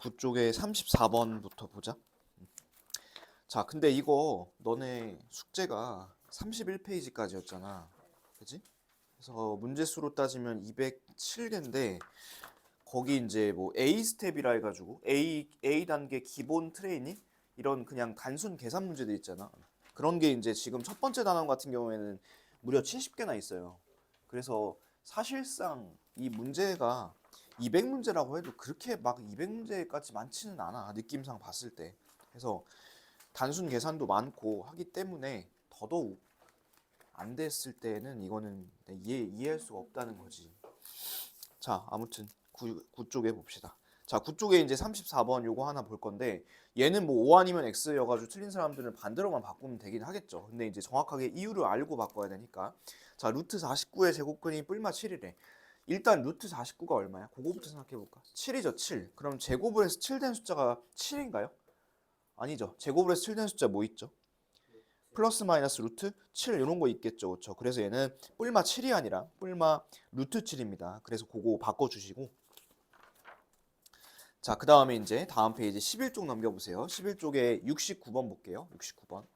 9 쪽에 34번부터 보자. 자, 근데 이거 너네 숙제가 31페이지까지였잖아. 그지? 그래서 문제 수로 따지면 207개인데 거기 이제 뭐 A 스텝이라 해가지고 A A 단계 기본 트레이닝 이런 그냥 단순 계산 문제들 있잖아. 그런 게 이제 지금 첫 번째 단원 같은 경우에는 무려 70개나 있어요. 그래서 사실상 이 문제가 200문제라고 해도 그렇게 막 200문제까지 많지는 않아. 느낌상 봤을 때. 그래서 단순 계산도 많고 하기 때문에 더더욱 안 됐을 때는 이거는 이해, 이해할 수가 없다는 거지. 자, 아무튼 9, 9 쪽에 봅시다. 자, 9 쪽에 이제 34번 요거 하나 볼 건데 얘는 뭐 O 아니면 X여 가지고 틀린 사람들은 반대로만 바꾸면 되긴 하겠죠. 근데 이제 정확하게 이유를 알고 바꿔야 되니까 자, 루트 49의 제곱근이 뿔마 7이래. 일단 루트 49가 얼마야? 그거부터 생각해 볼까? 7이죠, 7. 그럼 제곱을 해서 7 된 숫자가 7인가요? 아니죠. 제곱을 해서 7 된 숫자 뭐 있죠? 플러스 마이너스 루트 7 이런 거 있겠죠. 그렇죠? 그래서 얘는 뿔마 7이 아니라 뿔마 루트 7입니다. 그래서 그거 바꿔 주시고 자, 그 다음에 이제 다음 페이지 11쪽 넘겨 보세요. 11쪽에 69번 볼게요. 69번.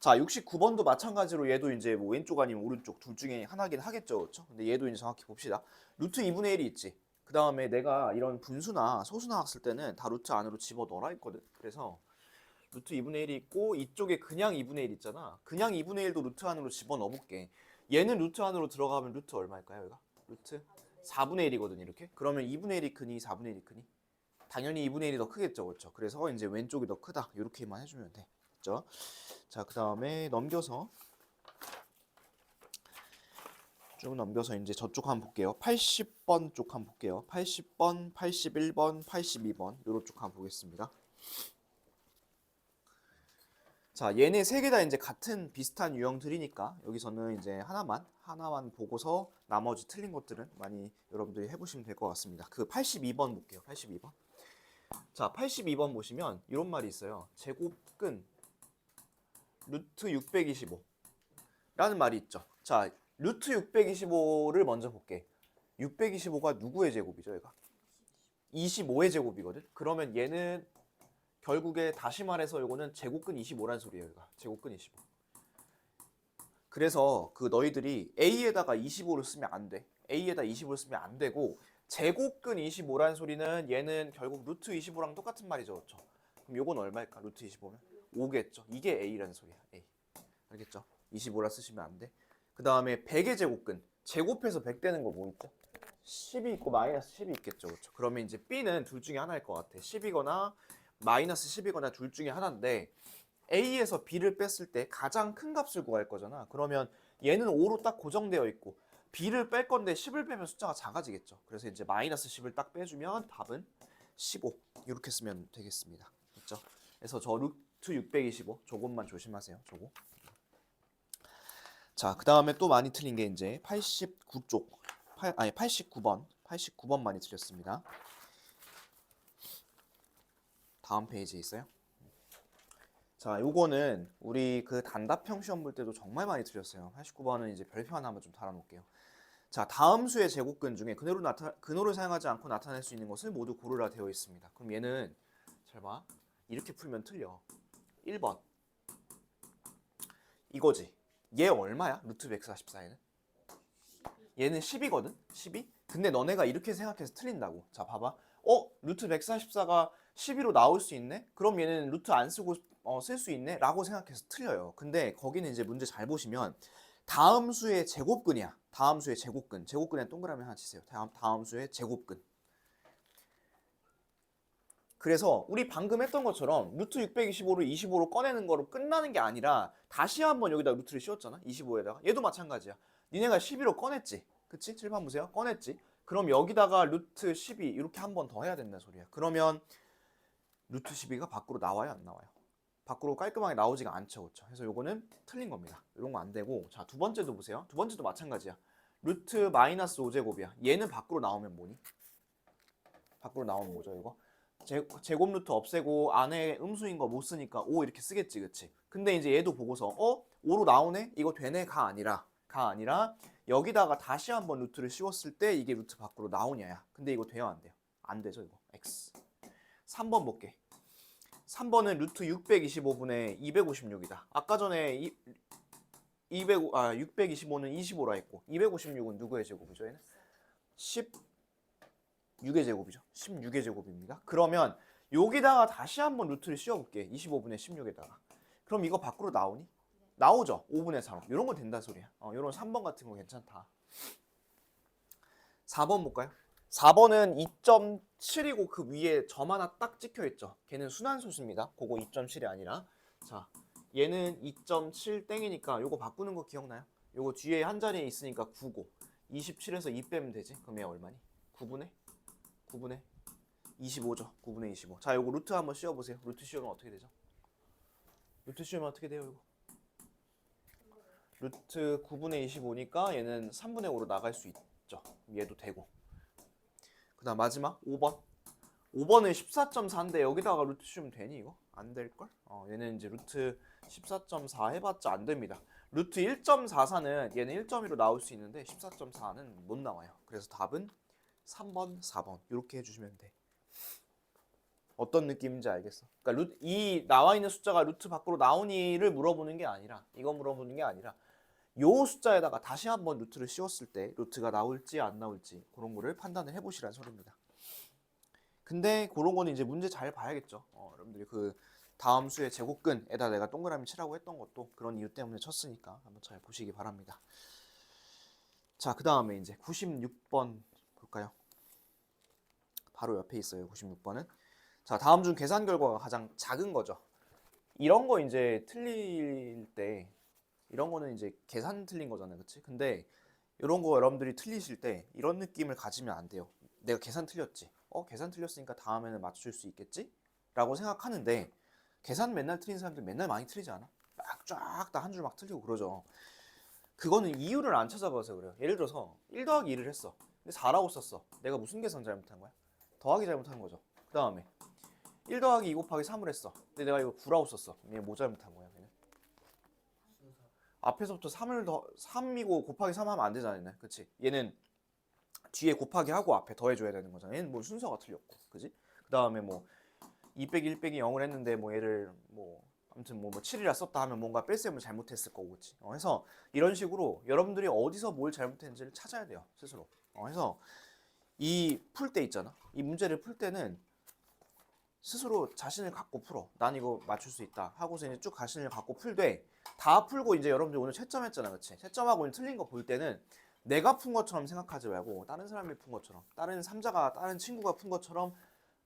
자, 69번도 마찬가지로 얘도 이제 뭐 왼쪽 아니면 오른쪽 둘 중에 하나긴 하겠죠. 그렇죠? 근데 얘도 이제 정확히 봅시다. 루트 2분의 1이 있지. 그 다음에 내가 이런 분수나 소수나 학쓸 때는 다 루트 안으로 집어 넣어라 했거든. 그래서 루트 2분의 1이 있고 이쪽에 그냥 2분의 1 있잖아. 그냥 2분의 1도 루트 안으로 집어 넣어볼게. 얘는 루트 안으로 들어가면 루트 얼마일까요, 얘가? 루트 4분의 1이거든, 이렇게. 그러면 2분의 1이 크니, 4분의 1이 크니? 당연히 2분의 1이 더 크겠죠, 그렇죠? 그래서 이제 왼쪽이 더 크다, 이렇게만 해주면 돼, 그렇죠? 자, 그 다음에 넘겨서 쭉 넘겨서 이제 저쪽 한번 볼게요. 80번 쪽 한번 볼게요. 80번, 81번, 82번 요런 쪽 한번 보겠습니다. 자, 얘네 세 개 다 이제 같은 비슷한 유형들이니까 여기서는 이제 하나만 하나만 보고서 나머지 틀린 것들은 많이 여러분들이 해보시면 될 것 같습니다. 그 82번 볼게요. 82번. 자, 82번 보시면 이런 말이 있어요. 제곱근 루트 625 라는 말이 있죠. 자, 루트 625를 먼저 볼게. 625가 누구의 제곱이죠, 얘가? 25의 제곱이거든. 그러면 얘는 결국에 다시 말해서 이거는 제곱근 25란 소리예요, 얘가. 제곱근 25. 그래서 그 너희들이 A에다가 25를 쓰면 안 돼. A에다 25를 쓰면 안 되고 제곱근 25란 소리는 얘는 결국 루트 25랑 똑같은 말이죠, 그렇죠? 그럼 요건 얼마일까? 루트 25면 5겠죠. 이게 A라는 소리야. A. 알겠죠? 25라 쓰시면 안 돼. 그 다음에 100의 제곱근. 제곱해서 100 되는 거 뭐 있죠? 10이 있고 마이너스 10이 있겠죠. 그렇죠? 그러면 이제 B는 둘 중에 하나일 것 같아. 10이거나 마이너스 10이거나 둘 중에 하나인데 A에서 B를 뺐을 때 가장 큰 값을 구할 거잖아. 그러면 얘는 5로 딱 고정되어 있고 B를 뺄 건데 10을 빼면 숫자가 작아지겠죠. 그래서 이제 마이너스 10을 딱 빼주면 답은 15 이렇게 쓰면 되겠습니다. 그렇죠? 그래서 저 루 트625 조금만 조심하세요. 조금. 자, 그 다음에 또 많이 틀린 게 이제 89쪽, 8, 아니 89번, 89번 많이 틀렸습니다. 다음 페이지에 있어요. 자, 요거는 우리 그 단답형 시험 볼 때도 정말 많이 틀렸어요. 89번은 이제 별표 하나 한번 좀 달아놓을게요. 자, 다음 수의 제곱근 중에 근호를 나타 근호를 사용하지 않고 나타낼 수 있는 것을 모두 고르라 되어 있습니다. 그럼 얘는 잘 봐. 이렇게 풀면 틀려. 1번. 이거지. 얘 얼마야? 루트 144에는? 얘는 10이거든? 12? 근데 너네가 이렇게 생각해서 틀린다고. 자, 봐봐. 어? 루트 144가 12로 나올 수 있네? 그럼 얘는 루트 안 쓰고 어, 쓸 수 있네? 라고 생각해서 틀려요. 근데 거기는 이제 문제 잘 보시면 다음 수의 제곱근이야. 다음 수의 제곱근. 제곱근에 동그라미 하나 치세요. 다음, 다음 수의 제곱근. 그래서 우리 방금 했던 것처럼 루트 625를 25로 꺼내는 거로 끝나는 게 아니라 다시 한번 여기다 루트를 씌웠잖아. 25에다가. 얘도 마찬가지야. 니네가 12로 꺼냈지. 그치? 칠판 보세요. 꺼냈지. 그럼 여기다가 루트 12 이렇게 한 번 더 해야 된다는 소리야. 그러면 루트 12가 밖으로 나와요? 안 나와요? 밖으로 깔끔하게 나오지가 않죠. 그렇죠? 그래서 요거는 틀린 겁니다. 이런 거 안 되고 자, 두 번째도 보세요. 두 번째도 마찬가지야. 루트 마이너스 5제곱이야. 얘는 밖으로 나오면 뭐니? 밖으로 나오면 뭐죠, 이거? 제, 제곱 루트 없애고 안에 음수인 거 못 쓰니까 5 이렇게 쓰겠지, 그치? 근데 이제 얘도 보고서 어? 5로 나오네? 이거 되네? 가 아니라 가 아니라 여기다가 다시 한번 루트를 씌웠을 때 이게 루트 밖으로 나오냐야. 근데 이거 돼요, 안 돼요? 안 되죠, 이거. x. 3번 볼게. 3번은 루트 625분의 256이다. 아까 전에 이, 200, 아, 625는 25라 했고 256은 누구의 제곱이죠? 얘는 16의 제곱이죠. 16의 제곱입니다. 그러면 여기다가 다시 한번 루트를 씌워볼게. 25분의 16에다가. 그럼 이거 밖으로 나오니? 나오죠. 5분의 3. 이런 거 된다 소리야. 어, 이런 3번 같은 거 괜찮다. 4번 볼까요? 4번은 2.7이고 그 위에 점 하나 딱 찍혀 있죠. 걔는 순환소수입니다. 그거 2.7이 아니라. 자, 얘는 2.7 땡이니까 요거 바꾸는 거 기억나요? 요거 뒤에 한 자리에 있으니까 9고 27에서 2 빼면 되지. 그럼 얘 얼마니? 9분의 9분의 25죠. 9분의 25. 자, 요거 루트 한번 씌워 보세요. 루트 씌우면 어떻게 되죠? 루트 씌우면 어떻게 돼요, 이거? 루트 9분의 25니까 얘는 3분의 5로 나갈 수 있죠. 얘도 되고. 그다음 마지막 5번. 5번은 14.4인데 여기다가 루트 씌우면 되니 이거? 안 될걸? 어, 얘는 이제 루트 14.4 해봤자 안 됩니다. 루트 1.44는 얘는 1.2로 나올 수 있는데 14.4는 못 나와요. 그래서 답은 3번, 4번 이렇게 해주시면 돼. 어떤 느낌인지 알겠어? 그러니까 루트, 이 나와 있는 숫자가 루트 밖으로 나오니를 물어보는 게 아니라 이거 물어보는 게 아니라 요 숫자에다가 다시 한번 루트를 씌웠을 때 루트가 나올지 안 나올지 그런 거를 판단을 해보시라는 소리입니다. 근데 그런 거는 이제 문제 잘 봐야겠죠. 어, 여러분들이 그 다음 수의 제곱근에다 내가 동그라미 치라고 했던 것도 그런 이유 때문에 쳤으니까 한번 잘 보시기 바랍니다. 자, 그 다음에 이제 96번 볼까요? 바로 옆에 있어요. 96번은. 자, 다음 중 계산 결과가 가장 작은 거죠. 이런 거 이제 틀릴 때 이런 거는 이제 계산 틀린 거잖아요. 그치? 근데 이런 거 여러분들이 틀리실 때 이런 느낌을 가지면 안 돼요. 내가 계산 틀렸지. 어, 계산 틀렸으니까 다음에는 맞출 수 있겠지? 라고 생각하는데 계산 맨날 틀린 사람들 맨날 많이 틀리지 않아? 막 쫙 다 한 줄 막 틀리고 그러죠. 그거는 이유를 안 찾아봐서 그래요. 예를 들어서 1 더하기 2를 했어. 근데 4라고 썼어. 내가 무슨 계산 잘못한 거야? 더하기 잘못한 거죠. 그 다음에 1 더하기 2 곱하기 3을 했어. 근데 내가 이거 9라고 썼어. 얘 뭐 잘못한 거야? 얘는? 앞에서부터 3을 더 3이고 곱하기 3 하면 안 되잖아. 얘는. 그치? 얘는 뒤에 곱하기 하고 앞에 더해줘야 되는 거잖아. 얘는 뭐 순서가 틀렸고. 그지? 그 다음에 뭐2 빼기 1 빼기 0을 했는데 뭐 얘를 뭐 아무튼 뭐, 뭐 7이라 썼다 하면 뭔가 뺄셈을 잘못했을 거고 그치? 어, 해서 이런 식으로 여러분들이 어디서 뭘 잘못했는지를 찾아야 돼요. 스스로. 어, 해서 이 풀 때 있잖아. 이 문제를 풀 때는 스스로 자신을 갖고 풀어. 난 이거 맞출 수 있다. 하고서 이제 쭉 자신을 갖고 풀되 다 풀고 이제 여러분들 오늘 채점했잖아. 그치? 채점하고 있는 틀린 거 볼 때는 내가 푼 것처럼 생각하지 말고 다른 사람이 푼 것처럼 다른 삼자가 다른 친구가 푼 것처럼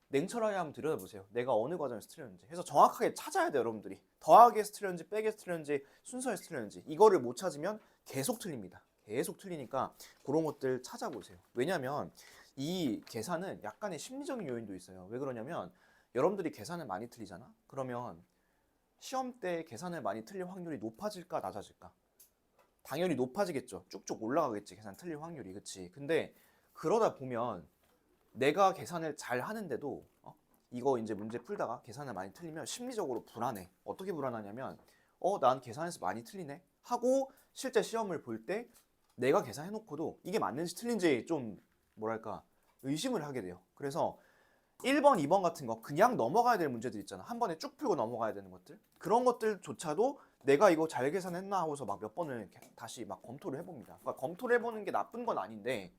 냉철하게 한번 들여다보세요. 내가 어느 과정에서 틀렸는지. 해서 정확하게 찾아야 돼요, 여러분들이. 더하기에서 틀렸는지, 빼기에서 틀렸는지, 순서에서 틀렸는지. 이거를 못 찾으면 계속 틀립니다. 계속 틀리니까 그런 것들 찾아보세요. 왜냐면 이 계산은 약간의 심리적인 요인도 있어요. 왜 그러냐면 여러분들이 계산을 많이 틀리잖아? 그러면 시험 때 계산을 많이 틀릴 확률이 높아질까, 낮아질까? 당연히 높아지겠죠. 쭉쭉 올라가겠지. 계산 틀릴 확률이. 그치? 근데 그러다 보면 내가 계산을 잘 하는데도 어? 이거 이제 문제 풀다가 계산을 많이 틀리면 심리적으로 불안해. 어떻게 불안하냐면 어, 난 계산에서 많이 틀리네. 하고 실제 시험을 볼 때 내가 계산해 놓고도 이게 맞는지 틀린지 좀 뭐랄까 의심을 하게 돼요. 그래서 1번, 2번 같은 거 그냥 넘어가야 될 문제들 있잖아. 한 번에 쭉 풀고 넘어가야 되는 것들. 그런 것들조차도 내가 이거 잘 계산했나 하고서 막 몇 번을 다시 막 검토를 해봅니다. 그러니까 검토를 해보는 게 나쁜 건 아닌데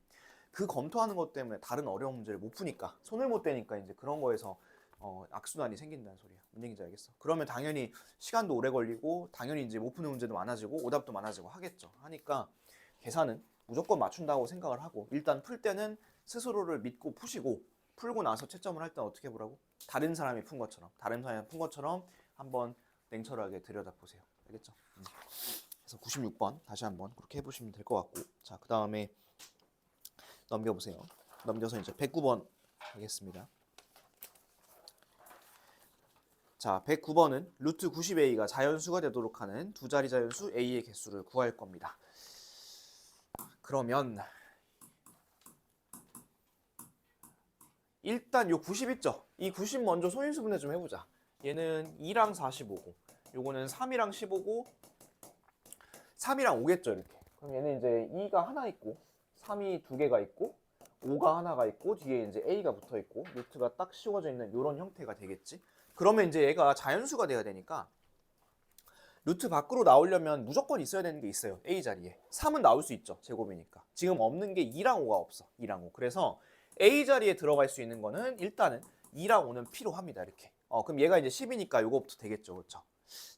그 검토하는 것 때문에 다른 어려운 문제를 못 푸니까 손을 못 대니까 이제 그런 거에서 어, 악순환이 생긴다는 소리야. 뭔 얘기인지 알겠어? 그러면 당연히 시간도 오래 걸리고 당연히 이제 못 푸는 문제도 많아지고 오답도 많아지고 하겠죠. 하니까 계산은 무조건 맞춘다고 생각을 하고 일단 풀 때는 스스로를 믿고 푸시고 풀고 나서 채점을 할 때 어떻게 보라고? 다른 사람이 푼 것처럼 다른 사람이 푼 것처럼 한번 냉철하게 들여다 보세요. 알겠죠? 음. 그래서 96번 다시 한번 그렇게 해보시면 될 것 같고 자 그 다음에 넘겨보세요. 넘겨서 이제 109번 하겠습니다. 자, 109번은 루트 90a가 자연수가 되도록 하는 두 자리 자연수 a의 개수를 구할 겁니다. 그러면 일단 요 90 있죠? 이 90 먼저 소인수분해 좀 해보자. 얘는 2랑 45고 요거는 3이랑 15고 3이랑 5겠죠 이렇게. 그럼 얘는 이제 2가 하나 있고 3이 두 개가 있고 5가 하나가 있고 뒤에 이제 a가 붙어 있고 루트가 딱 씌워져 있는 이런 형태가 되겠지. 그러면 이제 얘가 자연수가 돼야 되니까 루트 밖으로 나오려면 무조건 있어야 되는 게 있어요. a 자리에. 3은 나올 수 있죠. 제곱이니까. 지금 없는 게 2랑 5가 없어. 2랑 5. 그래서 a 자리에 들어갈 수 있는 거는 일단은 2랑 5는 필요합니다. 이렇게. 어, 그럼 얘가 이제 10이니까 요거부터 되겠죠. 그렇죠?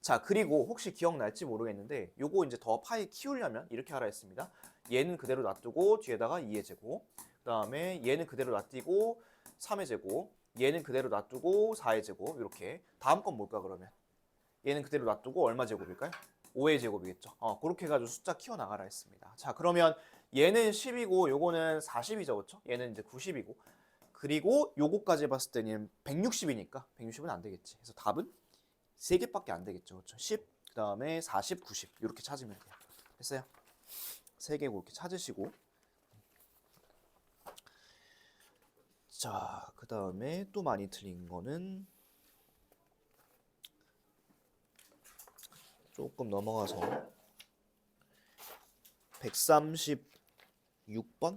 자, 그리고 혹시 기억날지 모르겠는데 요거 이제 더 파이 키우려면 이렇게 하라 했습니다. 얘는 그대로 놔두고 뒤에다가 2의 제곱. 그다음에 얘는 그대로 놔두고 3의 제곱. 얘는 그대로 놔두고 4의 제곱. 이렇게. 다음 건 뭘까 그러면? 얘는 그대로 놔두고 얼마 제곱일까요? 5의 제곱이겠죠. 어, 그렇게 해가지고 숫자 키워 나가라 했습니다. 자, 그러면 얘는 10이고 요거는 40이죠, 그렇죠? 얘는 이제 90이고 그리고 요거까지 봤을 때는 160이니까 160은 안 되겠지. 그래서 답은 세 개밖에 안 되겠죠, 그렇죠? 10, 그 다음에 40, 90 이렇게 찾으면 돼요. 됐어요? 세개 그렇게 찾으시고 자, 그 다음에 또 많이 틀린 거는 조금 넘어가서 136번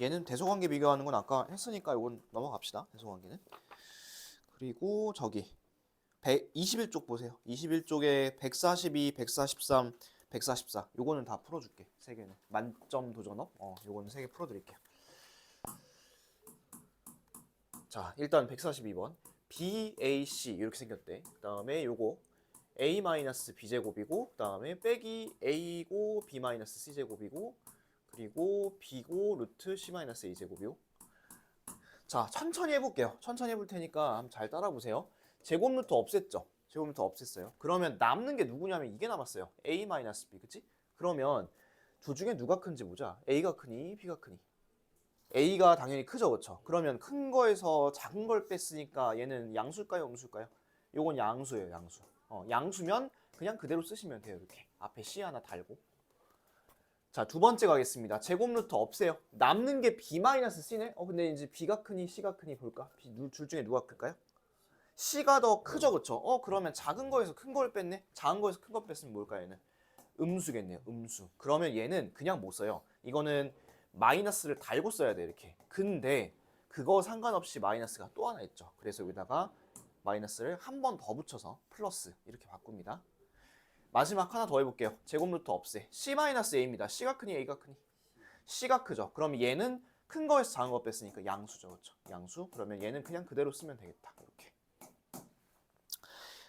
얘는 대소관계 비교하는 건 아까 했으니까 이건 넘어갑시다. 대소관계는. 그리고 저기 121쪽 보세요. 21쪽에 142, 143, 144. 요거는 다 풀어줄게. 세 개는 만점 도전업. 어, 요거는 세 개 풀어드릴게요. 자, 일단 142번. BAC 이렇게 생겼대. 그 다음에 요거 A B 제곱이고 그 다음에 빼기 A고 B C 제곱이고 그리고 B고 루트 C A 제곱이요. 자, 천천히 해볼게요. 천천히 해볼 테니까 한번 잘 따라보세요. 제곱 루트 없앴죠? 제곱 루트 없앴어요. 그러면 남는 게 누구냐면 이게 남았어요. A B, 그치? 그러면 둘 중에 누가 큰지 보자. A가 크니, B가 크니? A가 당연히 크죠, 그렇죠? 그러면 큰 거에서 작은 걸 뺐으니까 얘는 양수일까요, 음수일까요? 요건 양수예요, 양수. 어, 양수면 그냥 그대로 쓰시면 돼요, 이렇게. 앞에 C 하나 달고. 자, 두 번째 가겠습니다. 제곱 루트 없애요. 남는 게 B-C네? 어, 근데 이제 B가 크니, C가 크니 볼까? B, 둘 중에 누가 클까요? C가 더 크죠, 그렇죠? 어, 그러면 작은 거에서 큰 걸 뺐네? 작은 거에서 큰 걸 뺐으면 뭘까, 얘는? 음수겠네요, 음수. 그러면 얘는 그냥 못 써요. 이거는 마이너스를 달고 써야 돼 이렇게. 근데 그거 상관없이 마이너스가 또 하나 있죠. 그래서 여기다가 마이너스를 한 번 더 붙여서 플러스 이렇게 바꿉니다. 마지막 하나 더 해볼게요. 제곱 루트 없애. C-A입니다. C가 크니 A가 크니? C가 크죠. 그럼 얘는 큰 거에서 작은 거 뺐으니까 양수죠. 그렇죠? 양수? 그러면 얘는 그냥 그대로 쓰면 되겠다. 이렇게.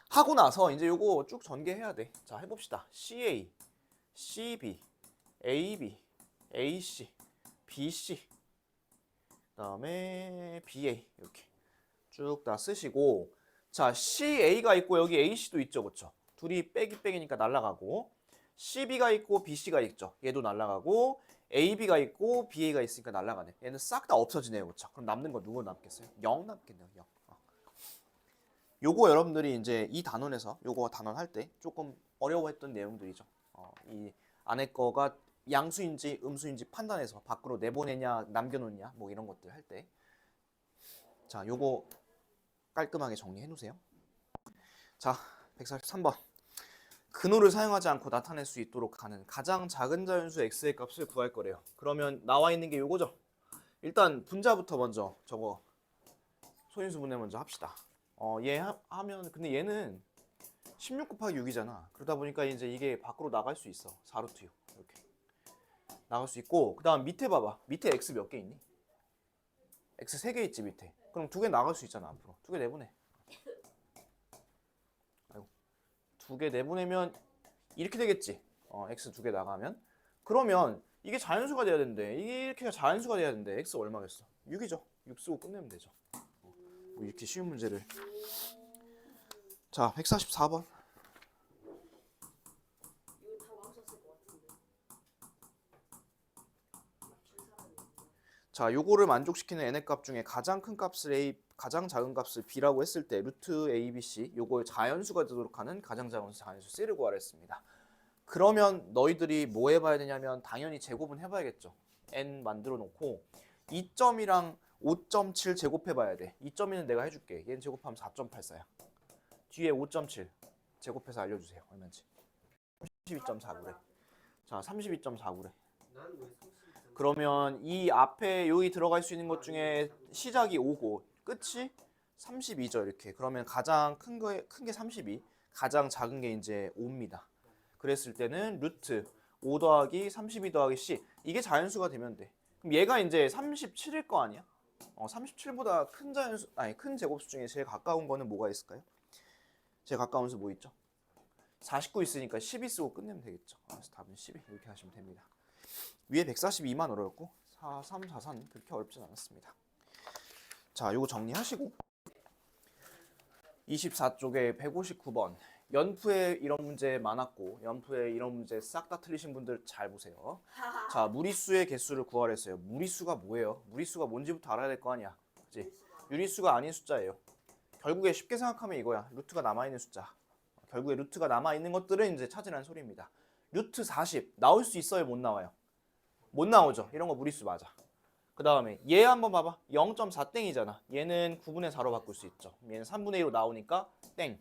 하고 나서 이제 요거 쭉 전개해야 돼 자 해봅시다. CA CB AB AC BC 그다음에 BA 이렇게 쭉 다 쓰시고 자 CA가 있고 여기 AC도 있죠 그렇죠 둘이 빼기 빼기니까 날라가고 CB가 있고 BC가 있죠? 얘도 날라가고 AB가 있고 BA가 있으니까 날라가네. 얘는 싹 다 없어지네요 그렇죠 그럼 남는 거 누구 남겠어요? 0 남겠네요 0 어. 요거 여러분들이 이제 이 단원에서 요거 단원 할 때 조금 어려워했던 내용들이죠. 어, 이 안에 거가 양수인지 음수인지 판단해서 밖으로 내보내냐 남겨놓냐 뭐 이런 것들 할 때. 자 요거 깔끔하게 정리해 놓으세요. 자 143번. 근호를 사용하지 않고 나타낼 수 있도록 하는 가장 작은 자연수 x의 값을 구할 거래요. 그러면 나와 있는 게 요거죠? 일단 분자부터 먼저 저거 소인수 분해 먼저 합시다. 어 얘 하 면 근데 얘는 16 곱하기 6이잖아. 그러다 보니까 이제 이게 밖으로 나갈 수 있어. 4루트 6 이렇게 나갈 수 있고 그 다음 밑에 봐봐. 밑에 x 몇 개 있니? x 3개 있지 밑에. 그럼 두 개 나갈 수 있잖아 앞으로. 두 개 내보내. 아이고. 두 개 내보내면 이렇게 되겠지. 어 x 두 개 나가면. 그러면 이게 자연수가 돼야 되는데 이렇게 자연수가 돼야 되는데 x 얼마겠어? 6이죠. 6 쓰고 끝내면 되죠. 어, 뭐 이렇게 쉬운 문제를. 자 144번 자, 요거를 만족시키는 n의 값 중에 가장 큰 값을 a, 가장 작은 값을 b라고 했을 때 루트 a, b, c 요걸 자연수가 되도록 하는 가장 작은 자연수 c를 구하라 했습니다. 그러면 너희들이 뭐 해봐야 되냐면 당연히 제곱은 해봐야겠죠. n 만들어 놓고 2점이랑 5.7 제곱해봐야 돼. 2.2는 내가 해줄게. 얘는 제곱하면 4.84야. 뒤에 5.7 제곱해서 알려주세요. 얼마인지. 32.49래. 자, 32.49래. 난왜 32점? 그러면 이 앞에 여기 들어갈 수 있는 것 중에 시작이 5고 끝이 32죠 이렇게. 그러면 가장 큰 거에 큰게 32, 가장 작은 게 이제 5입니다. 그랬을 때는 루트 5 더하기 32 더하기 c 이게 자연수가 되면 돼. 그럼 얘가 이제 37일 거 아니야? 어, 37보다 큰 자연수 아니 큰 제곱수 중에 제일 가까운 거는 뭐가 있을까요? 제일 가까운 수 뭐 있죠? 49 있으니까 12 쓰고 끝내면 되겠죠. 그래서 답은 12 이렇게 하시면 됩니다. 위에 142만 어려웠고 4, 3, 4, 4는 그렇게 어렵진 않았습니다. 자, 요거 정리하시고 24쪽에 159번 연프에 이런 문제 많았고 연프에 이런 문제 싹 다 틀리신 분들 잘 보세요. 자, 무리수의 개수를 구하랬어요. 무리수가 뭐예요? 무리수가 뭔지부터 알아야 될 거 아니야. 그지? 유리수가 아닌 숫자예요. 결국에 쉽게 생각하면 이거야. 루트가 남아 있는 숫자. 결국에 루트가 남아 있는 것들은 이제 찾으라는 소리입니다. 루트 40 나올 수 있어요, 못 나와요? 못 나오죠. 이런 거 무리수 맞아. 그 다음에 얘 한번 봐봐. 0.4 땡이잖아. 얘는 9분의 4로 바꿀 수 있죠. 얘는 3분의 2로 나오니까 땡.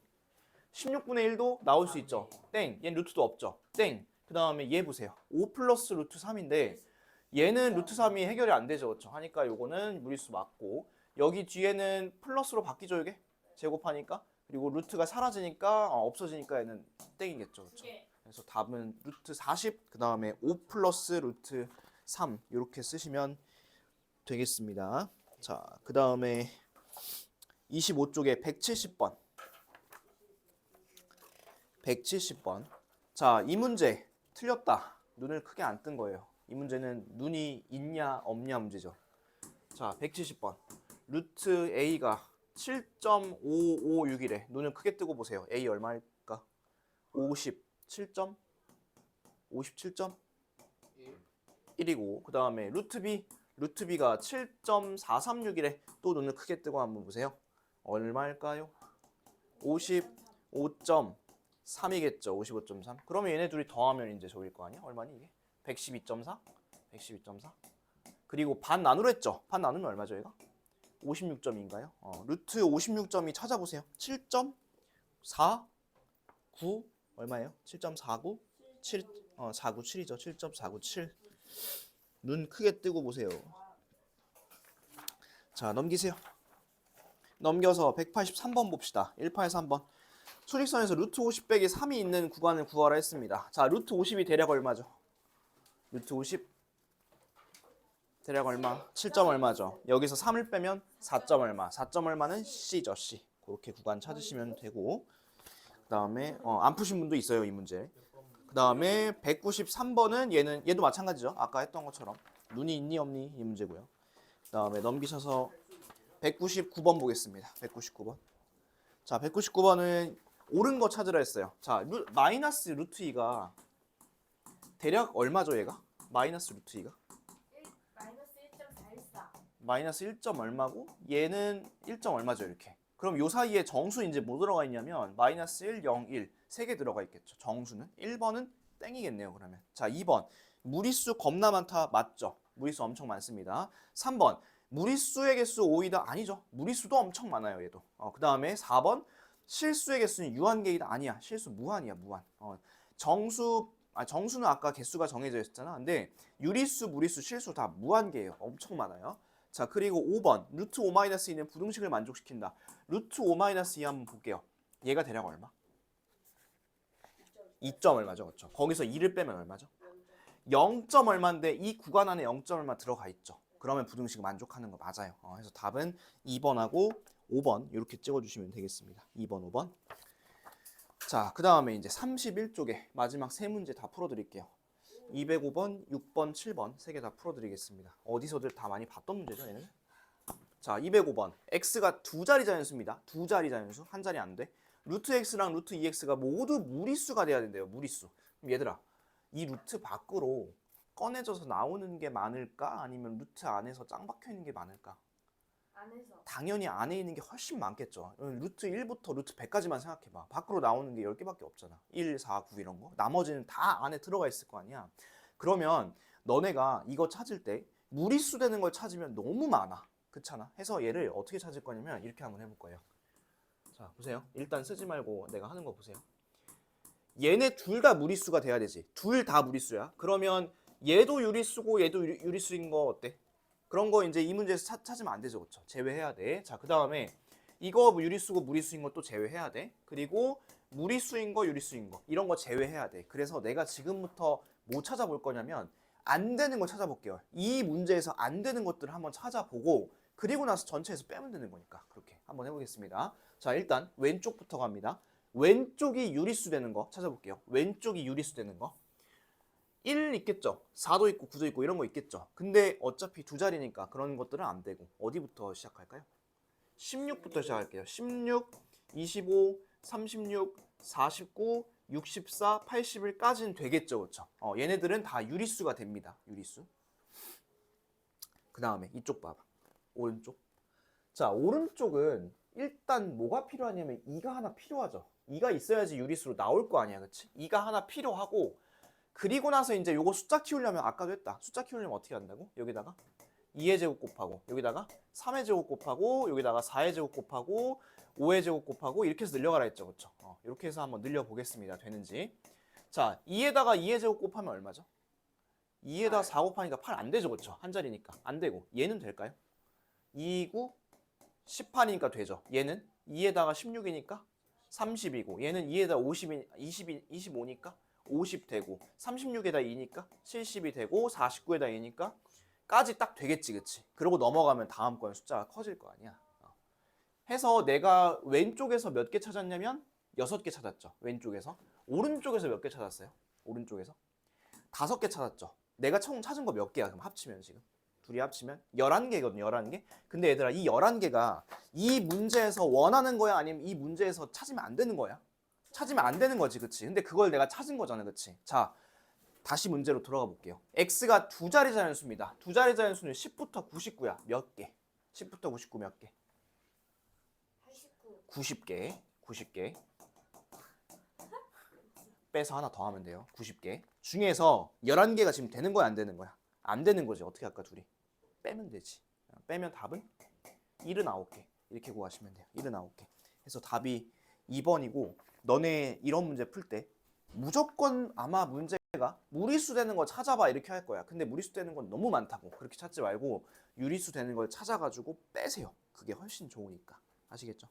16분의 1도 나올 수 있죠. 땡. 얘는 루트도 없죠. 땡. 그 다음에 얘 보세요. 5 플러스 루트 3인데 얘는 루트 3이 해결이 안 되죠. 그렇죠? 하니까 요거는 무리수 맞고 여기 뒤에는 플러스로 바뀌죠. 이게 제곱하니까 그리고 루트가 사라지니까 어, 없어지니까 얘는 땡이겠죠. 그렇죠? 그래서 답은 루트 40, 그 다음에 5 플러스 루트 3 이렇게 쓰시면 되겠습니다. 자, 그 다음에 25쪽에 170번. 170번. 자, 이 문제 틀렸다. 눈을 크게 안 뜬 거예요. 이 문제는 눈이 있냐 없냐 문제죠. 자, 170번. 루트 A가 7.556이래. 눈을 크게 뜨고 보세요. A 얼마일까? 57점? 57점? 1이고 그 다음에 루트 B 루트 B가 7.436이래 또 눈을 크게 뜨고 한번 보세요 얼마일까요? 55.3이겠죠 55.3 그러면 얘네 둘이 더하면 이제 저일 거 아니야? 얼마니 이게? 112.4? 112.4 그리고 반 나누로 했죠 반 나누면 얼마죠 얘가? 56점인가요? 어, 루트 56점이 찾아보세요 7.4 9 얼마예요? 7.49 7 어, 497이죠. 7.497. 눈 크게 뜨고 보세요. 자, 넘기세요. 넘겨서 183번 봅시다. 183번. 수직선에서 루트 50 빼기 3이 있는 구간을 구하라 했습니다. 자, 루트 50이 대략 얼마죠? 루트 50 대략 얼마? 7점 얼마죠? 여기서 3을 빼면 4점 얼마? 4점 얼마는 C죠, C. 그렇게 구간 찾으시면 되고 그 다음에 어, 안 푸신 분도 있어요, 이 문제. 그 다음에 193번은 얘는 얘도 마찬가지죠. 아까 했던 것처럼 눈이 있니 없니 이 문제고요. 그 다음에 넘기셔서 199번 보겠습니다. 199번. 자, 199번은 옳은 거 찾으라 했어요. 자, 루, 마이너스 루트 2가 대략 얼마죠, 얘가? 마이너스 루트 2가? 마이너스 1.414. 마이너스 1점 얼마고 얘는 1점 얼마죠 이렇게 그럼 요 사이에 정수 이제 뭐 들어가 있냐면 마이너스 1, 0, 1 세 개 들어가 있겠죠. 정수는 1번은 땡이겠네요 그러면. 자 2번. 무리수 겁나 많다. 맞죠? 무리수 엄청 많습니다. 3번. 무리수의 개수 5이다? 아니죠. 무리수도 엄청 많아요 얘도. 어, 그 다음에 4번. 실수의 개수는 유한계이다? 아니야. 실수 무한이야 무한. 어, 정수 아 정수는 아까 개수가 정해져 있었잖아. 근데 유리수 무리수 실수 다 무한계예요. 엄청 많아요 자 그리고 5번. 루트 5-2는 부등식을 만족시킨다. 루트 5-2 한번 볼게요. 얘가 대략 얼마? 2점 얼마죠? 그렇죠. 거기서 2를 빼면 얼마죠? 0점 얼마인데 이 구간 안에 0점 얼마 들어가 있죠. 그러면 부등식 만족하는 거 맞아요. 어, 그래서 답은 2번하고 5번. 이렇게 찍어주시면 되겠습니다. 2번 5번. 자 그 다음에 이제 31쪽에 마지막 세 문제 다 풀어드릴게요 205번, 6번, 7번 세 개 다 풀어드리겠습니다. 어디서들 다 많이 봤던 문제죠, 얘는? 자, 205번. x가 두 자리 자연수입니다. 두 자리 자연수, 한 자리 안 돼. 루트 x랑 루트 2x가 모두 무리수가 돼야 된대요. 무리수. 그럼 얘들아, 이 루트 밖으로 꺼내져서 나오는 게 많을까? 아니면 루트 안에서 짱 박혀 있는 게 많을까? 안에서. 당연히 안에 있는 게 훨씬 많겠죠. 음, 루트 1부터 루트 100까지만 생각해봐. 밖으로 나오는 게 10개밖에 없잖아. 1, 4, 9 이런 거. 나머지는 다 안에 들어가 있을 거 아니야. 그러면 너네가 이거 찾을 때 무리수 되는 걸 찾으면 너무 많아. 그렇잖아. 해서 얘를 어떻게 찾을 거냐면 이렇게 한번 해볼 거예요. 자, 보세요. 일단 쓰지 말고 내가 하는 거 보세요. 얘네 둘 다 무리수가 돼야 되지. 둘 다 무리수야. 그러면 얘도 유리수고 얘도 유리, 유리수인 거 어때? 그런 거 이제 이 문제에서 찾, 찾으면 안 되죠, 그렇죠? 제외해야 돼. 자, 그 다음에 이거 뭐 유리수고 무리수인 것도 제외해야 돼. 그리고 무리수인 거, 유리수인 거 이런 거 제외해야 돼. 그래서 내가 지금부터 뭐 찾아볼 거냐면 안 되는 거 찾아볼게요. 이 문제에서 안 되는 것들을 한번 찾아보고 그리고 나서 전체에서 빼면 되는 거니까 그렇게 한번 해보겠습니다. 자, 일단 왼쪽부터 갑니다. 왼쪽이 유리수 되는 거 찾아볼게요. 왼쪽이 유리수 되는 거. 1 있겠죠. 4도 있고 9도 있고 이런 거 있겠죠. 근데 어차피 두 자리니까 그런 것들은 안 되고 어디부터 시작할까요? 16부터 시작할게요. 16, 25, 36, 49, 64, 81까지는 되겠죠. 그렇죠? 어, 얘네들은 다 유리수가 됩니다. 유리수. 그 다음에 이쪽 봐봐. 오른쪽. 자, 오른쪽은 일단 뭐가 필요하냐면 2가 하나 필요하죠. 2가 있어야지 유리수로 나올 거 아니야. 그치? 2가 하나 필요하고 그리고 나서 이제 요거 숫자 키우려면 아까도 했다. 숫자 키우려면 어떻게 한다고? 여기다가 2의 제곱 곱하고 여기다가 3의 제곱 곱하고 여기다가 4의 제곱 곱하고 5의 제곱 곱하고 이렇게 해서 늘려가라 했죠. 그렇죠? 어, 이렇게 해서 한번 늘려 보겠습니다. 되는지. 자, 2에다가 2의 제곱 곱하면 얼마죠? 2에다 4 곱하니까 8 안 되죠. 그렇죠? 한 자리니까. 안 되고. 얘는 될까요? 2, 9, 18이니까 되죠. 얘는 2에다가 16이니까 30이고 얘는 2에다 50이 20이 25니까 50 되고 36에다 2니까 70이 되고 49에다 2니까 까지 딱 되겠지, 그치? 그러고 넘어가면 다음 건 숫자가 커질 거 아니야. 어. 해서 내가 왼쪽에서 몇 개 찾았냐면 여섯 개 찾았죠. 왼쪽에서 오른쪽에서 몇 개 찾았어요? 오른쪽에서 다섯 개 찾았죠. 내가 총 찾은 거 몇 개야? 그럼 합치면 지금 둘이 합치면 11개거든요. 11개. 근데 얘들아 이 11개가 이 문제에서 원하는 거야? 아니면 이 문제에서 찾으면 안 되는 거야? 찾으면 안 되는 거지, 그치? 근데 그걸 내가 찾은 거잖아, 그치? 자, 다시 문제로 들어가 볼게요. x가 두 자리 자연수입니다. 두 자리 자연수는 10부터 99야. 몇 개? 10부터 99 몇 개? 89 90개. 90개. 빼서 하나 더 하면 돼요. 90개. 중에서 11개가 지금 되는 거야, 안 되는 거야? 안 되는 거지. 어떻게 할까, 둘이? 빼면 되지. 빼면 답은 79개. 이렇게 구하시면 돼요. 79개. 그래서 답이 2번이고 너네 이런 문제 풀 때 무조건 아마 문제가 무리수 되는 거 찾아봐 이렇게 할 거야. 근데 무리수 되는 건 너무 많다고 그렇게 찾지 말고 유리수 되는 걸 찾아가지고 빼세요. 그게 훨씬 좋으니까 아시겠죠?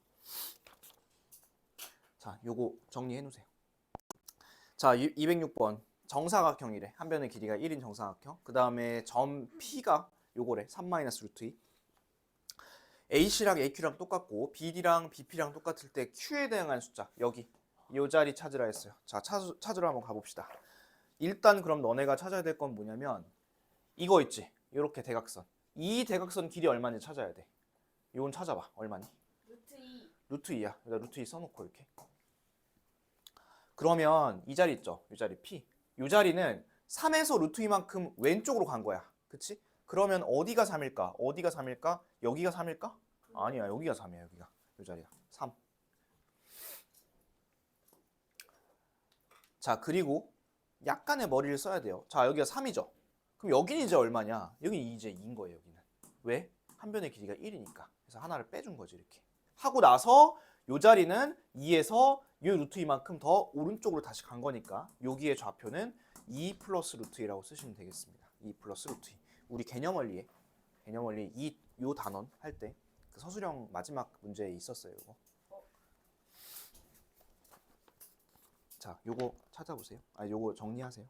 자, 요거 정리해 놓으세요. 자, 206번 정사각형이래. 한 변의 길이가 1인 정사각형. 그 다음에 점 P가 요거래. 3-루트 2. AC랑 AQ랑 똑같고 BD랑 BP랑 똑같을 때 Q에 대응한 숫자 여기 이 자리 찾으라 했어요. 자 찾, 찾으러 한번 가봅시다. 일단 그럼 너네가 찾아야 될 건 뭐냐면 이거 있지. 이렇게 대각선. 이 대각선 길이 얼마인지 찾아야 돼. 이건 찾아봐. 얼마니? 루트 2 루트 2야. 여기다 루트 2 써놓고 이렇게. 그러면 이 자리 있죠. 이 자리 P. 이 자리는 3에서 루트 2만큼 왼쪽으로 간 거야. 그치? 그러면 어디가 3일까? 어디가 3일까? 여기가 3일까? 아니야. 여기가 3이야. 여기가. 이 자리야. 3. 자, 그리고 약간의 머리를 써야 돼요. 자, 여기가 3이죠. 그럼 여기는 이제 얼마냐? 여기는 이제 2인 거예요, 여기는. 왜? 한 변의 길이가 1이니까. 그래서 하나를 빼준 거지, 이렇게. 하고 나서 요 자리는 2에서 요 루트 2만큼 더 오른쪽으로 다시 간 거니까 여기의 좌표는 2 플러스 루트 2라고 쓰시면 되겠습니다. 2 플러스 루트 2. 우리 개념 원리에 개념 원리 이 요 단원 할 때 그 서술형 마지막 문제에 있었어요, 이거. 자, 요거 찾아보세요. 아, 요거 정리하세요.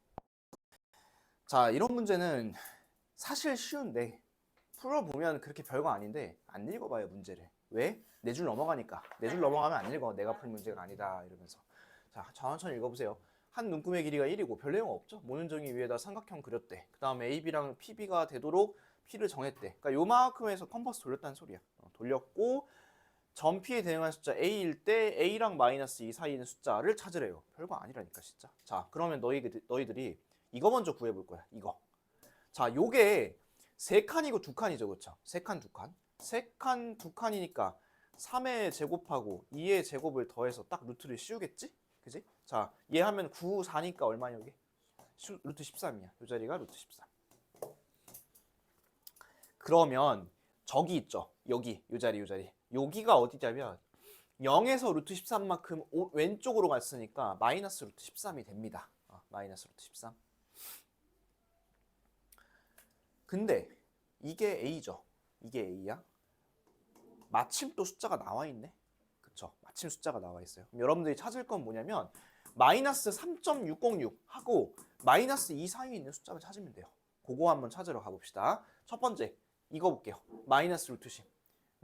자, 이런 문제는 사실 쉬운데 풀어보면 그렇게 별거 아닌데 안 읽어봐요 문제를. 왜? 네 줄 넘어가니까. 네 줄 넘어가면 안 읽어. 내가 풀 문제가 아니다 이러면서. 자 천천히 읽어보세요. 한 눈금의 길이가 1이고 별 내용 없죠. 모눈정이 위에다 삼각형 그렸대. 그 다음에 AB랑 PB가 되도록 P를 정했대. 그러니까 요만큼에서 컴퍼스 돌렸다는 소리야. 어, 돌렸고 점 P에 대응한 숫자 A일 때 A랑 마이너스 2 사이에 있는 숫자를 찾으래요 별거 아니라니까 진짜 자 그러면 너희, 너희들이 이거 먼저 구해볼 거야 이거 자 요게 세 칸이고 두 칸이죠, 그렇죠? 세 칸, 두 칸. 세 칸, 두 칸이니까 3의 제곱하고 2의 제곱을 더해서 딱 루트를 씌우겠지? 그지? 자, 얘 하면 9, 4니까 얼마냐, 이게? 슈- 루트 13이야. 이 자리가 루트 13. 그러면 저기 있죠. 여기, 이 자리, 이 자리. 여기가 어디냐면 0에서 루트 13만큼 오, 왼쪽으로 갔으니까 마이너스 루트 13이 됩니다. 어, 마이너스 루트 13. 근데 이게 A죠. 이게 A야. 마침 또 숫자가 나와 있네. 그쵸? 마침 숫자가 나와 있어요. 여러분들이 찾을 건 뭐냐면 마이너스 3.606 하고 마이너스 2 사이에 있는 숫자를 찾으면 돼요. 그거 한번 찾으러 가봅시다. 첫 번째 이거 볼게요. 마이너스 루트 10.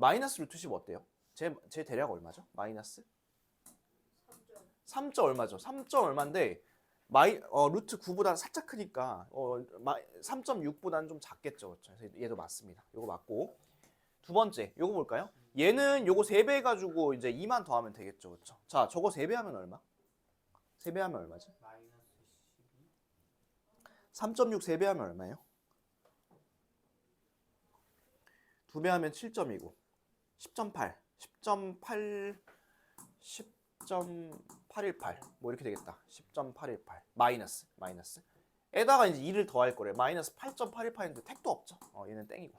마이너스 루트 10 어때요? 제, 제 대략 얼마죠? 마이너스 3점. 3점 얼마죠? 3점 얼마인데 마이 어 루트 9보다 살짝 크니까 어 3.6보다는 좀 작겠죠. 그렇죠? 얘도 맞습니다. 요거 맞고 두 번째 요거 볼까요? 얘는 요거 3배 해 가지고 이제 2만 더하면 되겠죠. 그렇죠? 자, 저거 3배 하면 얼마? 3배 하면 12 3.6 3배 하면 얼마예요? 2배 하면 7점이고 10.8 10.8 10.818 뭐 이렇게 되겠다. 10.818 마이너스 마이너스. 에다가 이제 2를 더할 거래. 마이너스 8.818인데 택도 없죠. 어, 얘는 땡이고.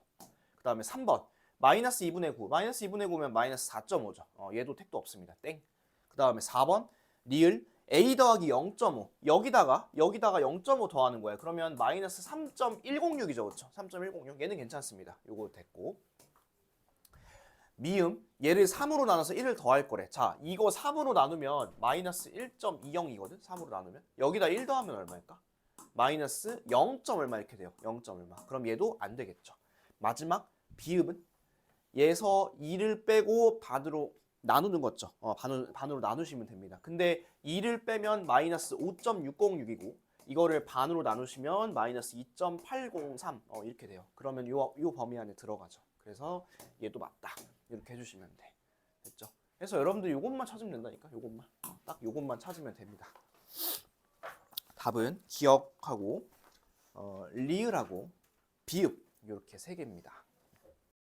그 다음에 3번. 마이너스 2분의 9 마이너스 2분의 9면 마이너스 4.5죠. 어, 얘도 택도 없습니다. 땡 그 다음에 4번. 리을 a 더하기 0.5 여기다가 여기다가 0.5 더하는 거야. 그러면 마이너스 3.106이죠. 그렇죠 3.106 얘는 괜찮습니다. 요거 됐고 미음 얘를 3으로 나눠서 1을 더할 거래. 자 이거 3으로 나누면 마이너스 1.20이거든? 3으로 나누면. 여기다 1 더하면 얼마일까? 마이너스 0. 얼마 이렇게 돼요. 0. 얼마. 그럼 얘도 안 되겠죠. 마지막 비읍은 얘에서 2를 빼고 반으로 나누는 거죠. 어, 반으로, 반으로 나누시면 됩니다. 근데 2를 빼면 마이너스 5.606이고 이거를 반으로 나누시면 마이너스 2.803 어, 이렇게 돼요. 그러면 요, 요 범위 안에 들어가죠. 그래서 얘도 맞다 이렇게 해주시면 돼. 됐죠? 그래서 여러분들 요것만 찾으면 된다니까 요것만. 어, 딱 요것만 찾으면 됩니다. 답은 기억하고 어, 리을하고 비읍 이렇게 세 개입니다